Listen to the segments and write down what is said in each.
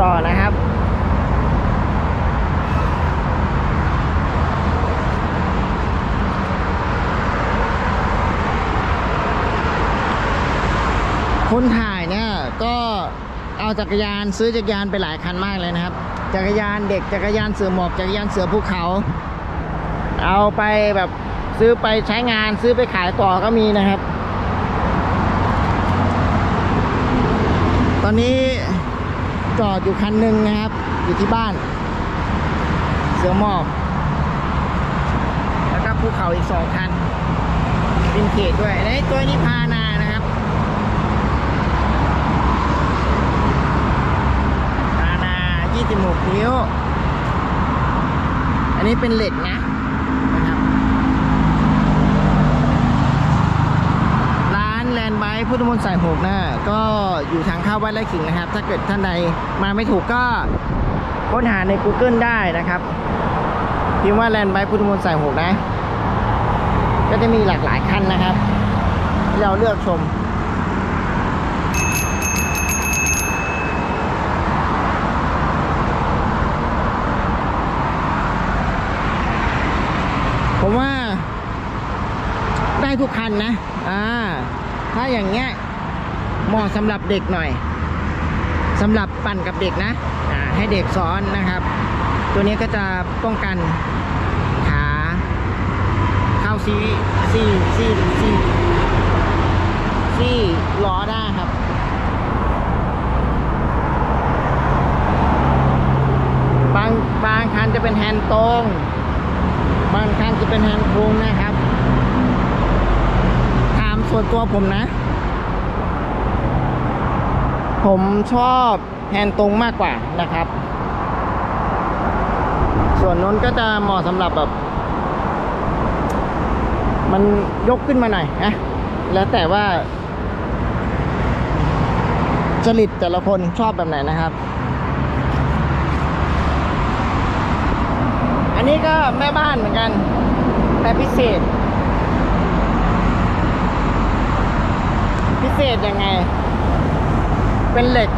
ต่อนะครับ คนถ่ายเนี่ยก็เอาจักรยานซื้อจักรยานไปหลายคันมากเลยนะครับ จักรยานเด็กจักรยานเสือหมอบจักรยานเสือภูเขา เอาไปแบบซื้อไปใช้งานซื้อไปขายต่อก็มีนะครับ ตอนนี้ จอดอยู่คันหนึ่งนะครับ อยู่ที่บ้าน เสือหมอบ แล้วก็ภูเขาอีกสองคันวินเทจด้วยและไอ้ตัวนี้พานานะครับพานา 26 นิ้ว อันนี้เป็นเหล็กนะนะครับ ร้านแลนด์ ไบพุทธมนต์สายหกนะก็อยู่ทางเข้าวัดไร่ขิงนะครับ ถ้าเกิดท่านใดมาไม่ถูกก็ค้นหาใน Google ได้นะครับพิมพ์ว่าแลนด์ไบพุทธมนต์สายหกนะ ก็จะมีหลากหลายคันนะครับที่เราเลือกชมผมว่าได้ทุกคันนะ อ่า ถ้าอย่างเงี้ยเหมาะสำหรับเด็กหน่อยสำหรับปั่นกับเด็กนะให้เด็กซ้อนนะครับ ตัวนี้ก็จะป้องกันขาเข้าซีซีซีซีซีล้อได้ครับบางบางคันจะเป็นแฮนด์ตรง บางคันจะเป็นแฮนด์โค้งนะครับ ส่วนตัวผมนะ ผมชอบแฮนด์ตรงมากกว่านะครับ ส่วนนู้นก็จะเหมาะสำหรับแบบ มันยกขึ้นมาหน่อยนะแล้วแต่ว่า จริตแต่ละคนชอบแบบไหนนะครับ อันนี้ก็แม่บ้านเหมือนกันแต่พิเศษ เศษยังไง เป็นเหล็ก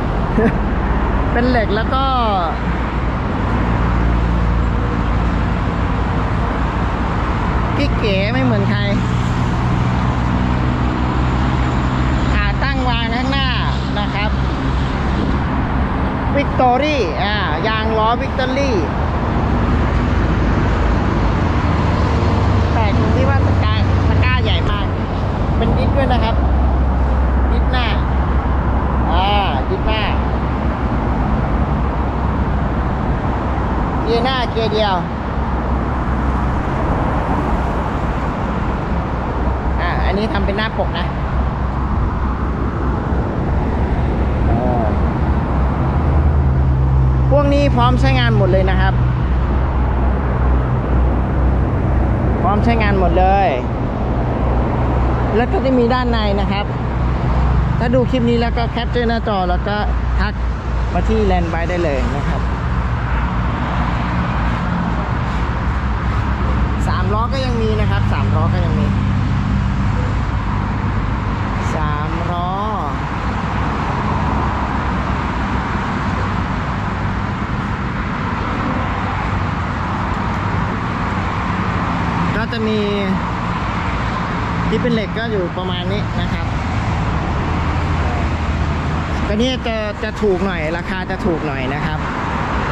เป็นเหล็กแล้วก็ กิ๊กเก๋ไม่เหมือนใครขาตั้งวางข้างหน้านะครับวิกตอรี่อ่ายางล้อวิกตอรี่แต่ตรงที่ว่าตะกร้าตะกร้าใหญ่มาก เป็นดิสด้วยนะครับ ดิสหน้า อ่า ดิสหน้า เกียร์เดียวอ่าอันนี้ทำเป็นหน้าปกนะพวกนี้พร้อมใช้งานหมดเลยนะครับ พร้อมใช้งานหมดเลย แล้วก็จะมีด้านในนะครับ ถ้าดูคลิปนี้แล้วก็แคปเจอร์หน้าจอแล้วก็ทักมาที่แลนด์ไบได้เลยนะครับสามล้อ ก็ยังมีนะครับสามล้อก็ยังมีสามล้อก็จะมีที่เป็นเหล็กก็อยู่ประมาณนี้นะครับก็นี้จะจะถูกหน่อยราคาจะถูกหน่อยนะครับ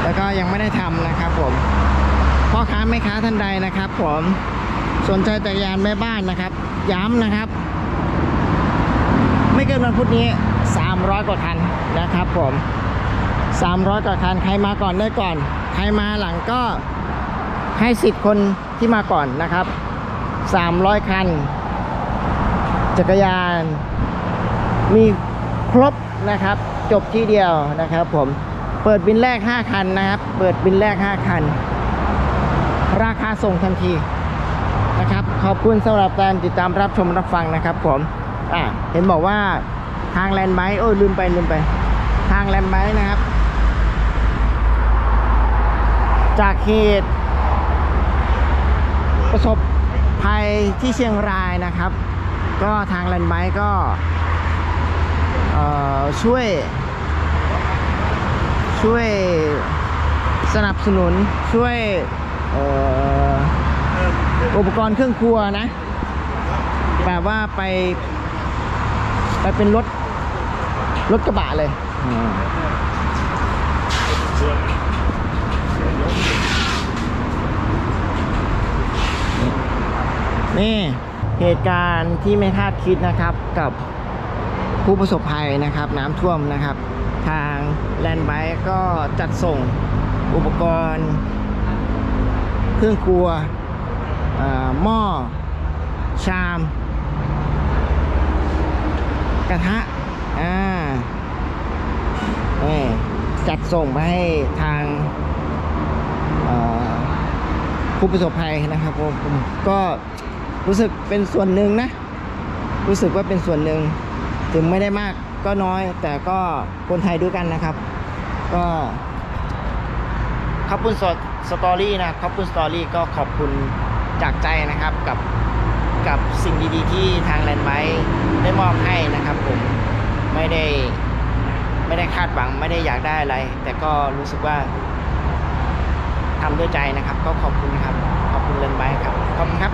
แล้วก็ยังไม่ได้ทำนะครับผม พ่อค้าแม่ค้าท่านใดนะครับผมสนใจจักรยานแม่บ้านนะครับ ย้ำนะครับ ไม่เกินวันพุธนี้ 300 กว่าคันนะครับผม 300 กว่าคันใครมาก่อนได้ก่อน ใครมาหลังก็ให้สิทธิ์คนที่มาก่อนนะครับ 300 คัน จักรยาน มีครบนะครับ จบที่เดียวนะครับผม เปิดบินแรก 5 คันนะครับ เปิดบินแรก 5 คัน ราคาส่งทันทีนะครับ ขอบคุณสำหรับการติดตามรับชมรับฟังนะครับผมอ่าเห็นบอกว่าทางแลนด์ไบโอ้ยลืมไปลืมไป ทางแลนด์ไบนะครับ จากเหตุประสบภัยที่เชียงรายนะครับ ก็ทางแลนด์ไบค์ก็เอ่อช่วย ช่วยสนับสนุนช่วย อุปกรณ์เครื่องครัวนะ แบบว่าไป ไปเป็นรถ รถกระบะเลยนี่เหตุการณ์ที่ไม่คาดคิดนะครับกับผู้ประสบภัยนะครับ น้ำท่วมนะครับ ทางแลนด์ไบก็จัดส่งอุปกรณ์ เครื่องครัวหม้อ ชาม กระทะ อ่านี่จัดส่งไปให้ทางผู้ประสบภัยนะครับผมผมก็รู้สึกเป็นส่วนหนึ่งนะ รู้สึกว่าเป็นส่วนหนึ่ง ถึงไม่ได้มากก็น้อย แต่ก็คนไทยด้วยกันนะครับ ก็ ขอบคุณสดสตอรี่นะขอบคุณสตอรี่ก็ขอบคุณจากใจนะครับกับกับสิ่งดีๆ ที่ทางแลนด์ไมได้มอบให้นะครับผมไม่ได้ไม่ได้คาดหวังไม่ได้อยากได้อะไร แต่ก็รู้สึกว่าทำด้วยใจนะครับ ก็ขอบคุณครับ ขอบคุณแลนด์ไมครับ ขอบคุณครับ